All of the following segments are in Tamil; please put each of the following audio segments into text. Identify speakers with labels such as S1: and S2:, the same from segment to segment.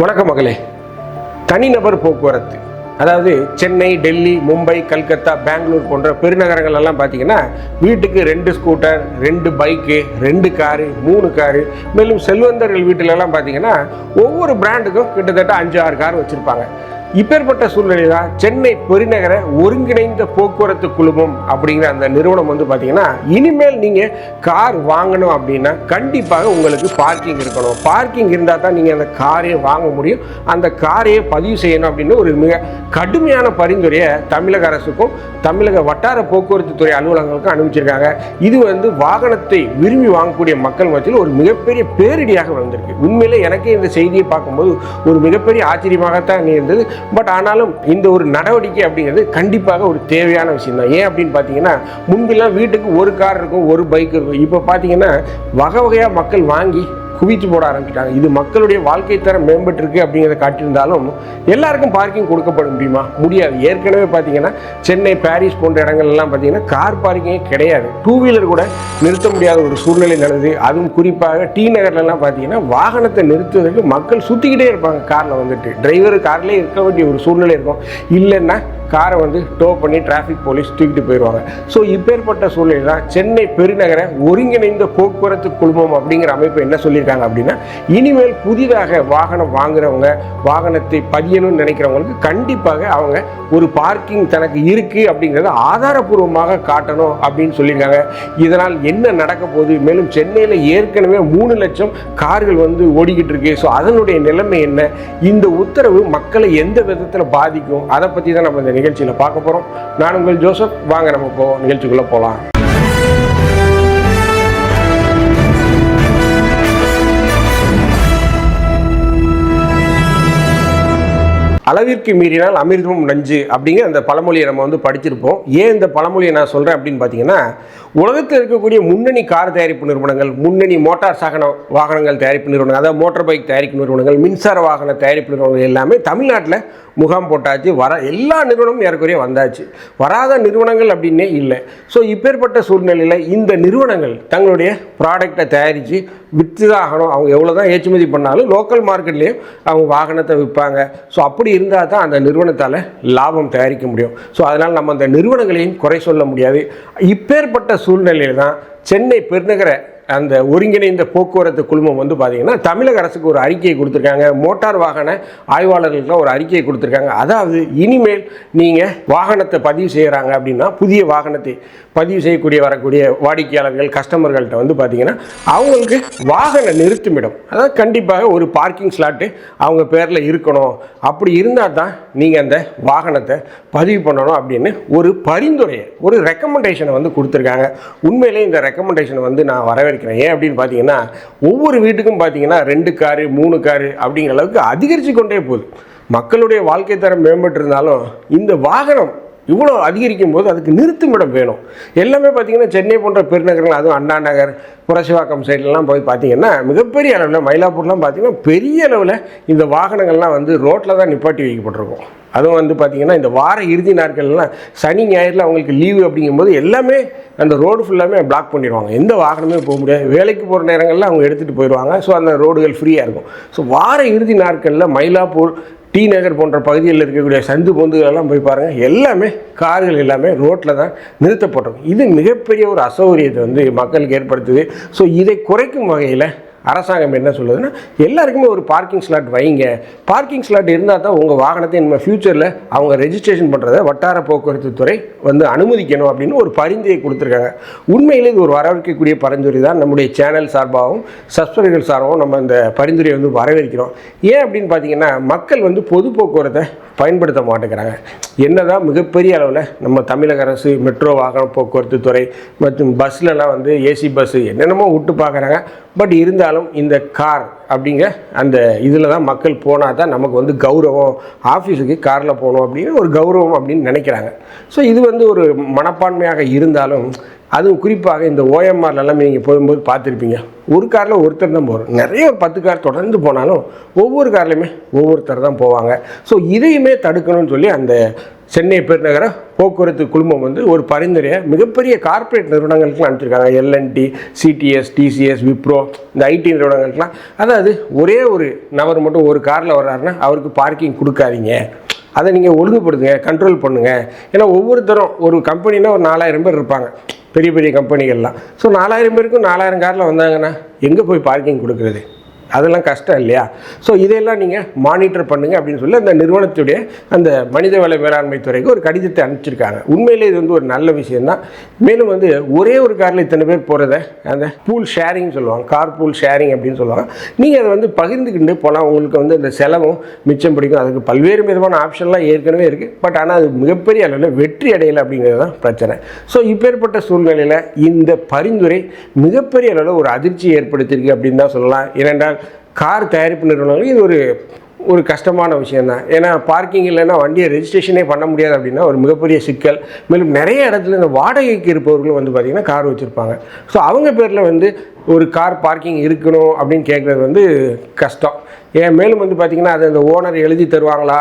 S1: வணக்கம் மகளே. தனிநபர் போக்குவரத்து அதாவது சென்னை டெல்லி மும்பை கல்கத்தா பெங்களூர் போன்ற பெருநகரங்கள் எல்லாம் பார்த்தீங்கன்னா வீட்டுக்கு ரெண்டு ஸ்கூட்டர் ரெண்டு பைக்கு ரெண்டு காரு மூணு காரு மேலும் செல்வந்தர்கள் வீட்டிலலாம் பார்த்தீங்கன்னா ஒவ்வொரு பிராண்டுக்கும் கிட்டத்தட்ட அஞ்சு ஆறு கார் வச்சுருப்பாங்க. இப்பேற்பட்ட சூழ்நிலை தான் சென்னை பெருநகர ஒருங்கிணைந்த போக்குவரத்து குழுமம் அப்படிங்கிற அந்த நிறுவனம் வந்து பார்த்தீங்கன்னா இனிமேல் நீங்கள் கார் வாங்கணும் அப்படின்னா கண்டிப்பாக உங்களுக்கு பார்க்கிங் இருக்கணும். பார்க்கிங் இருந்தால் தான் நீங்கள் அந்த காரையே வாங்க முடியும். அந்த காரையே பதிவு செய்யணும் அப்படின்னு ஒரு மிக கடுமையான பரிந்துரையை தமிழக அரசுக்கும் தமிழக வட்டார போக்குவரத்து துறை அலுவலகங்களுக்கும் அனுப்பிச்சிருக்காங்க. இது வந்து வாகனத்தை விரும்பி வாங்கக்கூடிய மக்கள் மத்தியில் ஒரு மிகப்பெரிய பேரிடியாக வந்திருக்கு. உண்மையிலே எனக்கே இந்த செய்தியை பார்க்கும்போது ஒரு மிகப்பெரிய ஆச்சரியமாகத்தான் இருந்தது. பட் ஆனாலும் இந்த ஒரு நடவடிக்கை அப்படிங்கிறது கண்டிப்பாக ஒரு தேவையான விஷயம் தான் ஏன் அப்படின்னு பார்த்தீங்கன்னா முன்பெல்லாம் வீட்டுக்கு ஒரு கார் இருக்கும் ஒரு பைக் இருக்கும். இப்போ பார்த்தீங்கன்னா வகை வகையாக மக்கள் வாங்கி குவித்து போட ஆரம்பிச்சிட்டாங்க. இது மக்களுடைய வாழ்க்கை தரம் மேம்பட்டிருக்கு அப்படிங்கிறத காட்டியிருந்தாலும் எல்லாருக்கும் பார்க்கிங் கொடுக்கப்பட முடியுமா முடியாது. ஏற்கனவே பார்த்தீங்கன்னா சென்னை பாரிஸ் போன்ற இடங்கள்லாம் பார்த்தீங்கன்னா கார் பார்க்கிங்கே கிடையாது. டூ வீலர் கூட நிறுத்த முடியாத ஒரு சூழ்நிலை நடந்தது. அதுவும் குறிப்பாக டி நகர்லலாம் பார்த்தீங்கன்னா வாகனத்தை நிறுத்துவதற்கு மக்கள் சுற்றிக்கிட்டே இருப்பாங்க காரில் வந்துட்டு. டிரைவர் கார்லேயே இருக்க வேண்டிய ஒரு சூழ்நிலை இருக்கும். இல்லைன்னா காரை வந்து டோ பண்ணி டிராஃபிக் போலீஸ் தூக்கிட்டு போயிடுவாங்க ஸோ இப்பேற்பட்ட சூழ்நிலை தான் சென்னை பெருநகர ஒருங்கிணைந்த போக்குவரத்து குழுமம் அப்படிங்கிற அமைப்பு என்ன பண்ணியிருக்காங்க அப்படின்னா இனிமேல் புதிதாக வாகனம் வாங்குறவங்க வாகனத்தை பதியணும்னு நினைக்கிறவங்களுக்கு கண்டிப்பாக அவங்க ஒரு பார்க்கிங் தனக்கு இருக்குது அப்படிங்கிறத ஆதாரபூர்வமாக காட்டணும் அப்படின்னு சொல்லியிருக்காங்க. இதனால் என்ன நடக்க போகுது? மேலும் சென்னையில் ஏற்கனவே மூணு லட்சம் கார்கள் வந்து ஓடிக்கிட்டு இருக்கு. ஸோ அதனுடைய நிலைமை என்ன? இந்த உத்தரவு மக்களை எந்த விதத்தில் பாதிக்கும்? அதை பற்றி தான் நம்ம இந்த நிகழ்ச்சியில் பார்க்க போகிறோம் நான் உங்கள் ஜோசப். வாங்க நம்ம போ நிகழ்ச்சிக்குள்ளே போகலாம் அளவிற்கு மீறினால் அமிர்தமும் நஞ்சு அப்படிங்கிற அந்த பழமொழியை நம்ம வந்து படிச்சிருப்போம். ஏன் இந்த பழமொழியை நான் சொல்கிறேன் அப்படின்னு பார்த்தீங்கன்னா உலகத்தில் இருக்கக்கூடிய முன்னணி கார் தயாரிப்பு நிறுவனங்கள் முன்னணி மோட்டார் சாகன வாகனங்கள் தயாரிப்பு நிறுவனங்கள் அதாவது மோட்டார் பைக் தயாரிப்பு நிறுவனங்கள் மின்சார வாகன தயாரிப்பு நிறுவனங்கள் எல்லாமே தமிழ்நாட்டில் முகாம் போட்டாச்சு. வர எல்லா நிறுவனமும் ஏறக்குறைய வந்தாச்சு. வராத நிறுவனங்கள் அப்படின்னே இல்லை. ஸோ இப்பேற்பட்ட சூழ்நிலையில் இந்த நிறுவனங்கள் தங்களுடைய ப்ராடக்டை தயாரித்து விற்று தான் ஆகணும் அவங்க எவ்வளோ தான் ஏற்றுமதி பண்ணாலும் லோக்கல் மார்க்கெட்லேயும் அவங்க வாகனத்தை விற்பாங்க. ஸோ அப்படி இருந்தால் தான் அந்த நிறுவனத்தால் லாபம் தயாரிக்க முடியும். ஸோ அதனால் நம்ம அந்த நிறுவனங்களையும் குறை சொல்ல முடியாது. இப்பேற்பட்ட சூழ்நிலையில் தான் சென்னை பெருநகர அந்த ஒருங்கிணைந்த போக்குவரத்து குழுமம் வந்து பார்த்தீங்கன்னா தமிழக அரசுக்கு ஒரு அறிக்கையை கொடுத்துருக்காங்க. மோட்டார் வாகன ஆய்வாளர்களுக்கு ஒரு அறிக்கையை கொடுத்துருக்காங்க. அதாவது இனிமேல் நீங்கள் வாகனத்தை பதிவு செய்கிறாங்க அப்படின்னா புதிய வாகனத்தை பதிவு செய்யக்கூடிய வரக்கூடிய வாடிக்கையாளர்கள் கஸ்டமர்கள்ட்ட வந்து பார்த்தீங்கன்னா அவங்களுக்கு வாகன நிறுத்துமிடம். அதாவது கண்டிப்பாக ஒரு பார்க்கிங் ஸ்லாட்டு அவங்க பேரில் இருக்கணும். அப்படி இருந்தால் தான் நீங்கள் அந்த வாகனத்தை பதிவு பண்ணணும் அப்படின்னு ஒரு பரிந்துரையை ஒரு ரெக்கமெண்டேஷனை வந்து கொடுத்துருக்காங்க. உண்மையிலே இந்த ரெக்கமெண்டேஷனை வந்து நான் வரவேற்கிறேன் ஏன் அப்படின்னு பார்த்தீங்கன்னா ஒவ்வொரு வீட்டுக்கும் பார்த்தீங்கன்னா ரெண்டு காரு மூணு காரு அப்படிங்கிற அளவுக்கு அதிகரித்து கொண்டே போகுது. மக்களுடைய வாழ்க்கை தரம் மேம்பட்டு இருந்தாலும் இந்த வாகனம் இவ்வளோ அதிகரிக்கும் போது அதுக்கு நிறுத்துமிடம் வேணும். எல்லாமே பார்த்தீங்கன்னா சென்னை போன்ற பெருநகரங்கள் அதுவும் அண்ணா நகர் புரசிவாக்கம் சைட்லலாம் போய் பார்த்தீங்கன்னா மிகப்பெரிய அளவில் மயிலாப்பூர்லாம் பார்த்தீங்கன்னா பெரிய அளவில் இந்த வாகனங்கள்லாம் வந்து ரோட்டில் தான் நிப்பாட்டி வைக்கப்பட்டிருக்கும். அதுவும் வந்து பார்த்திங்கன்னா இந்த வார இறுதி நாட்கள்லாம் சனி ஞாயிறில் அவங்களுக்கு லீவு அப்படிங்கும்போது எல்லாமே அந்த ரோடு ஃபுல்லாமே பிளாக் பண்ணிடுவாங்க. எந்த வாகனமே போக முடியாது. வேலைக்கு போகிற நேரங்களில் அவங்க எடுத்துகிட்டு போயிடுவாங்க. ஸோ அந்த ரோடுகள் ஃப்ரீயாக இருக்கும். ஸோ வார இறுதி நாட்களில் மயிலாப்பூர் டி நகர் போன்ற பகுதியில் இருக்கக்கூடிய சந்து பொந்துகளெல்லாம் போய் பாருங்கள் எல்லாமே கார்கள் எல்லாமே ரோட்டில் தான் நிறுத்தப்பட்டிருக்கும். இது மிகப்பெரிய ஒரு அசௌகரியத்தை வந்து மக்களுக்கு ஏற்படுத்துது. ஸோ இதை குறைக்கும் வகையில் அரசாங்கம் என்ன சொல்லுதுன்னா எல்லாருக்குமே ஒரு பார்க்கிங் ஸ்லாட் வைங்க. பார்க்கிங் ஸ்லாட் இருந்தால் தான் உங்கள் வாகனத்தை நம்ம ஃப்யூச்சரில் அவங்க ரெஜிஸ்ட்ரேஷன் பண்ணுறத வட்டார போக்குவரத்து துறை வந்து அனுமதிக்கணும் அப்படின்னு ஒரு பரிந்துரை கொடுத்துருக்காங்க. உண்மையிலே இது ஒரு வரவேற்கக்கூடிய பரிந்துரை தான். நம்முடைய சேனல் சார்பாகவும் சப்ஸ்கிரைபர்கள் சார்பாகவும் நம்ம இந்த பரிந்துரையை வந்து வரவேற்கிறோம். ஏன் அப்படின்னு பார்த்தீங்கன்னா மக்கள் வந்து பொது போக்குவரத்தை பயன்படுத்த மாட்டேங்கிறாங்க. என்னதான் மிகப்பெரிய அளவில் நம்ம தமிழக அரசு மெட்ரோ வாகன போக்குவரத்து துறை மற்றும் பஸ்லலாம் வந்து ஏசி பஸ்ஸு என்னென்னமோ விட்டு பார்க்குறாங்க. பட் இருந்தாலும் இந்த கார் அப்படிங்கிற அந்த இதில் தான் மக்கள் போனால் தான் நமக்கு வந்து கௌரவம். ஆஃபீஸுக்கு காரில் போகணும் அப்படின்னு ஒரு கௌரவம் அப்படின்னு நினைக்கிறாங்க. ஸோ இது வந்து ஒரு மனப்பான்மையாக இருந்தாலும் அதுவும் குறிப்பாக இந்த ஓஎம்ஆர்லலாம் நீங்கள் போகும்போது பார்த்துருப்பீங்க. ஒரு காரில் ஒருத்தர் தான் போகிறோம் நிறைய ஒரு பத்து கார் தொடர்ந்து போனாலும் ஒவ்வொரு கார்லையுமே ஒவ்வொருத்தர் தான் போவாங்க. ஸோ இதையுமே தடுக்கணும்னு சொல்லி அந்த சென்னை பெருநகர போக்குவரத்து குழுமம் வந்து ஒரு பரிந்துரையை மிகப்பெரிய கார்ப்பரேட் நிறுவனங்களுக்குலாம் அனுப்பிச்சிருக்காங்க. எல்என்டி சிடிஎஸ் டிசிஎஸ் விப்ரோ இந்த ஐடி நிறுவனங்களுக்குலாம் அதாவது ஒரே ஒரு நபர் மட்டும் ஒரு காரில் வர்றாருன்னா அவருக்கு பார்க்கிங் கொடுக்காதீங்க. அதை நீங்கள் ஒழுங்குபடுத்துங்க கண்ட்ரோல் பண்ணுங்கள் ஏன்னா ஒவ்வொருத்தரும் ஒரு கம்பெனினா ஒரு நாலாயிரம் பேர் இருப்பாங்க. பெரிய பெரிய கம்பெனிகள்லாம். ஸோ நாலாயிரம் பேருக்கும் நாலாயிரம் காரில் வந்தாங்கன்னா எங்கே போய் பார்க்கிங் கொடுக்குறது? அதெல்லாம் கஷ்டம் இல்லையா? ஸோ இதையெல்லாம் நீங்கள் மானிட்டர் பண்ணுங்க அப்படின்னு சொல்லி அந்த நிறுவனத்துடைய அந்த மனிதவள மேலாண்மை துறைக்கு ஒரு கடிதத்தை அனுப்பிச்சிருக்காங்க. உண்மையிலே இது வந்து ஒரு நல்ல விஷயம்தான். மேலும் வந்து ஒரே ஒரு காரில் இத்தனை பேர் போகிறத அந்த பூல் ஷேரிங் சொல்லுவாங்க கார் பூல் ஷேரிங் அப்படின்னு சொல்லுவாங்க. நீங்கள் அதை வந்து பகிர்ந்துக்கிட்டு போகலாம் உங்களுக்கு வந்து அந்த செலவும் மிச்சம் பிடிக்கும். அதுக்கு பல்வேறு விதமான ஆப்ஷன்லாம் ஏற்கனவே இருக்குது பட் ஆனால் அது மிகப்பெரிய அளவில் வெற்றி அடையலை அப்படிங்கிறது தான் பிரச்சனை. ஸோ இப்பேற்பட்ட சூழ்நிலையில் இந்த பரிந்துரை மிகப்பெரிய அளவில் ஒரு அதிர்ச்சி ஏற்படுத்தியிருக்கு அப்படின்னு தான் சொல்லலாம். ஏனென்றால் கார் தயாரிப்பு நிறுவனங்களுக்கு இது ஒரு ஒரு கஷ்டமான விஷயந்தான் ஏன்னா பார்க்கிங் இல்லைன்னா வண்டியை ரெஜிஸ்ட்ரேஷனே பண்ண முடியாது அப்படின்னா ஒரு மிகப்பெரிய சிக்கல். மேலும் நிறைய இடத்துல இந்த வாடகைக்கு இருப்பவர்களும் வந்து பார்த்திங்கன்னா கார் வச்சுருப்பாங்க. ஸோ அவங்க பேரில் வந்து ஒரு கார் பார்க்கிங் இருக்கணும் அப்படின்னு கேட்குறது வந்து கஷ்டம். ஏன்? மேலும் வந்து பார்த்திங்கன்னா அது அந்த ஓனர் எழுதி தருவாங்களா?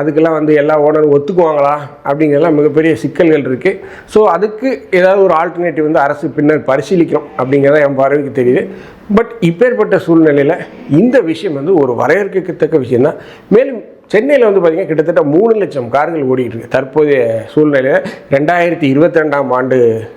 S1: அதுக்கெல்லாம் வந்து எல்லா ஓனரும் ஒத்துக்குவாங்களா? அப்படிங்கிறதுலாம் மிகப்பெரிய சிக்கல்கள் இருக்குது ஸோ அதுக்கு ஏதாவது ஒரு ஆல்டர்னேட்டிவ் வந்து அரசு பின்னர் பரிசீலிக்கும் அப்படிங்கிறத என் பார்வைக்கு தெரியுது. பட் இப்பேற்பட்ட சூழ்நிலையில் இந்த விஷயம் வந்து ஒரு வரவேற்கத்தக்க விஷயம்தான். மேலும் சென்னையில் வந்து பார்த்திங்கன்னா கிட்டத்தட்ட மூணு லட்சம் கார்கள் ஓடிக்கிட்டு இருக்கு. தற்போதைய சூழ்நிலையில் ரெண்டாயிரத்தி இருபத்தி ரெண்டாம் ஆண்டு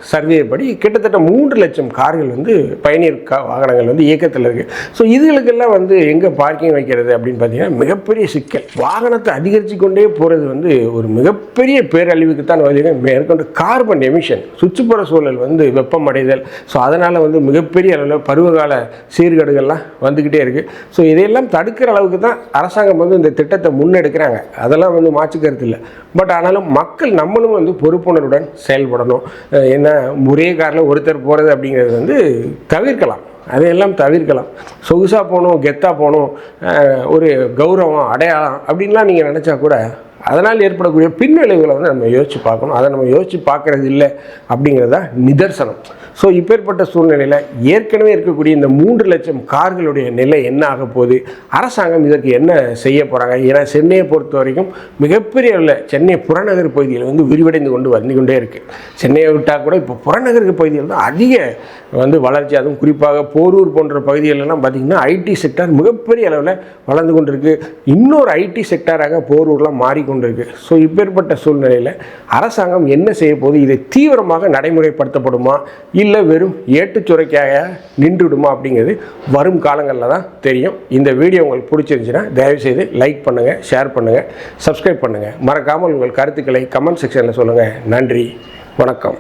S1: சர்வே படி கிட்டத்தட்ட மூன்று லட்சம் கார்கள் வந்து பயணியர் கா வாகனங்கள் வந்து இயக்கத்தில் இருக்குது ஸோ இதுகளுக்கெல்லாம் வந்து எங்கே பார்க்கிங் வைக்கிறது அப்படின்னு பார்த்தீங்கன்னா மிகப்பெரிய சிக்கல். வாகனத்தை அதிகரித்து கொண்டே போகிறது வந்து ஒரு மிகப்பெரிய பேரழிவுக்கு தான் வருது மேற்கொண்டு கார்பன் எமிஷன் சுற்றுப்புற சூழல் வந்து வெப்பமடைதல். ஸோ அதனால் வந்து மிகப்பெரிய அளவில் பருவகால சீர்கேடுகள்லாம் வந்துக்கிட்டே இருக்குது ஸோ இதையெல்லாம் தடுக்கிற அளவுக்கு தான் அரசாங்கம் வந்து இந்த திட்டத்தை முன்னெடுக்கிறாங்க. அதெல்லாம் வந்து மாற்றுக்கருத்து இல்லை. பட் ஆனாலும் மக்கள் நம்மளும் வந்து பொறுப்புணர்வுடன் செயல்படணும். என்ன ஒரே காரில் ஒருத்தர் போகிறது அப்படிங்கிறது வந்து தவிர்க்கலாம். அதையெல்லாம் தவிர்க்கலாம். சொகுசாக போகணும் கெத்தாக போகணும் ஒரு கௌரவம் அடையாளம் அப்படின்லாம் நீங்கள் நினச்சா கூட அதனால் ஏற்படக்கூடிய பின்விளைவுகளை வந்து நம்ம யோசித்து பார்க்கணும். அதை நம்ம யோசித்து பார்க்குறது இல்லை அப்படிங்கிறது தான் நிதர்சனம். ஸோ இப்பேற்பட்ட சூழ்நிலையில் ஏற்கனவே இருக்கக்கூடிய இந்த மூன்று லட்சம் கார்களுடைய நிலை என்ன ஆக போகுது? அரசாங்கம் இதற்கு என்ன செய்ய போகிறாங்க ஏன்னா சென்னையை பொறுத்த வரைக்கும் மிகப்பெரிய அளவில் சென்னை புறநகர் பகுதியில் வந்து விரிவடைந்து கொண்டு வந்து கொண்டே இருக்குது சென்னையை விட்டால் கூட இப்போ புறநகர் பகுதியில் தான் அதிக வந்து வளர்ச்சி அதுவும் குறிப்பாக போரூர் போன்ற பகுதிகளெல்லாம் பார்த்திங்கன்னா ஐடி செக்டார் மிகப்பெரிய அளவில் வளர்ந்து கொண்டிருக்கு. இன்னொரு ஐடி செக்டாராக போரூர்லாம் கொண்டிருக்கு. ஸோ இப்பேற்பட்ட சூழ்நிலையில் அரசாங்கம் என்ன செய்ய போகுது? இதை தீவிரமாக நடைமுறைப்படுத்தப்படுமா? இல்லை வெறும் ஏட்டுச்சுரைக்காக நின்றுடுமா அப்படிங்கிறது வரும் காலங்களில் தான் தெரியும். இந்த வீடியோ உங்களுக்கு பிடிச்சிருந்துச்சுன்னா தயவுசெய்து லைக் பண்ணுங்கள் ஷேர் பண்ணுங்கள் சப்ஸ்கிரைப் பண்ணுங்கள் மறக்காமல் உங்கள் கருத்துக்களை கமெண்ட் செக்ஷனில் சொல்லுங்கள் நன்றி வணக்கம்.